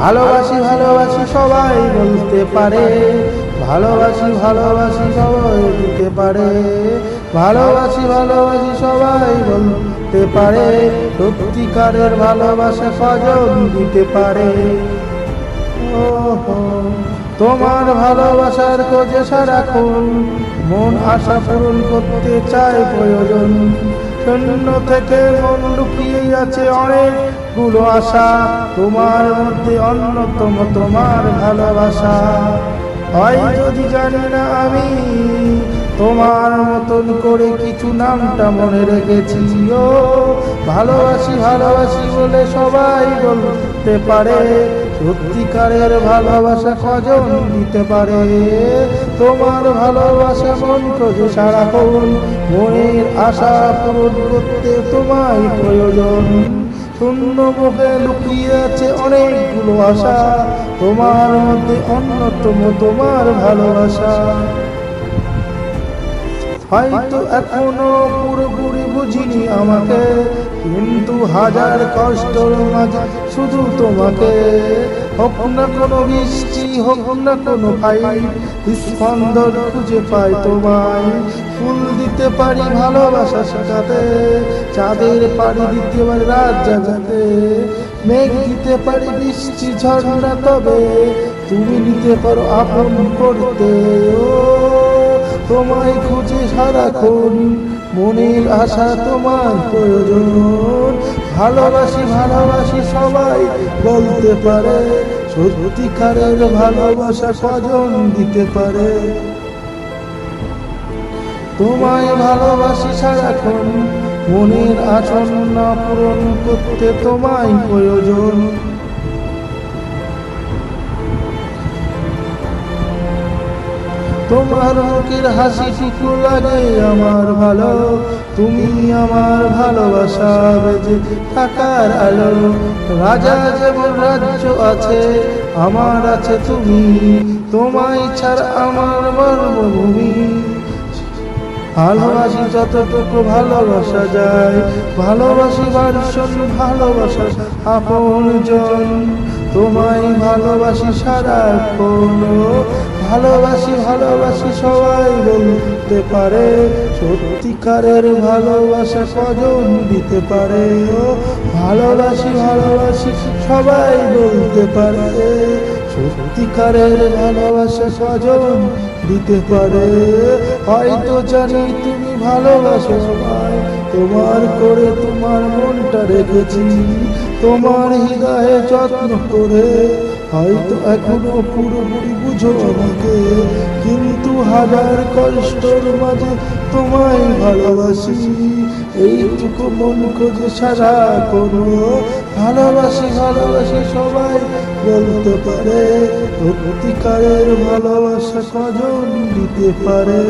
ভালোবাসি ভালোবাসি সবাই বলতে পারে। ভালোবাসি ভালোবাসি সবাই দিতে পারে। ভালোবাসি ভালোবাসি সবাই বলতে পারে। সত্যিকারের ভালোবাসা কজন দিতে পারে। ওহো, তোমার ভালোবাসার খোঁজে সারাক্ষণ মন আশা পূরণ করতে চায় প্রয়োজন। শূন্য থেকে মন লুকিয়ে আছে অনেকগুলো আশা। তোমার মধ্যে অন্যতম তোমার ভালোবাসা। হয় যদি জানি না আমি, তোমার মতন করে কিছু নামটা মনে রেখেছি। ও, ভালোবাসি ভালোবাসি বলে সবাই বলতে পারে। সত্যিকারের ভালোবাসা কজন দিতে পারে? তোমার ভালোবাসা মন খোঁজে সারাক্ষণ মনের আশা পূরণ করতে তোমায় প্রয়োজন। শূন্য মুখে লুকিয়ে আছে অনেকগুলো আশা, তোমার মধ্যে অন্যতম তোমার ভালোবাসা। হয়তো এখনও পুরোপুরি বুঝিনি আমাকে, কিন্তু হাজার কষ্টর মাঝে শুধু তোমাকে। হোক না কোনো বৃষ্টি হোক না কোনো ফাইট স্পন্দন খুঁজে পাই তোমায়। ফুল দিতে পারি ভালোবাসা শেখাতে, চাঁদের পাড়ি দিতে পারি রাত জাগাতে। মেঘ দিতে পারি বৃষ্টি ঝর্ণা তবে, তুমি নিতে পারো আপন করতে। ও, তোমায় খুঁজে সারাক্ষণ মনের আশা তোমার প্রয়োজন। ভালোবাসি ভালোবাসি সবাই বলতে পারে। সত্যিকারের ভালোবাসা কজন দিতে পারে? তোমায় ভালোবাসি সারাক্ষণ। মনের আসন্ন পূরণ করতে তোমায় প্রয়োজন। তোমার মুখের হাসি টুকু লাগে আমার ভালো। তুমি আমার ভালোবাসা বেজে থাকার আলো। রাজা যেমন রাজ্য আছে, আমার আছে তুমি। তোমায় ছাড়া আমার মর্মভূমি ভালোবাসি যতটুকু ভালোবাসা যায়, ভালোবাসি বারশন ভালোবাসা আপন জন তোমায় ভালোবাসি সারাক্ষণ। ভালোবাসি ভালোবাসি সবাই বলতে পারে। সত্যিকারের ভালোবাসা কজন দিতে পারে? ও, ভালোবাসি ভালোবাসি সবাই বলতে পারে। সত্যিকারের ভালোবাসা কজন দিতে পারে? হয়তো জানি তুমি ভালোবাসো সবাই। তোমার করে তোমার মনটা রেখেছি। তোমার হৃদয়ে যত্ন করে হয়তো এখনও পুরোপুরি বুঝো আমাকে কিন্তু হাজার কষ্টর মাঝে তোমায় ভালোবাসি। এইটুকু মন খোঁজে সারা কোনো ভালোবাসি ভালোবাসি সবাই বলতে পারে সত্যিকারের ভালোবাসা কজন দিতে পারে?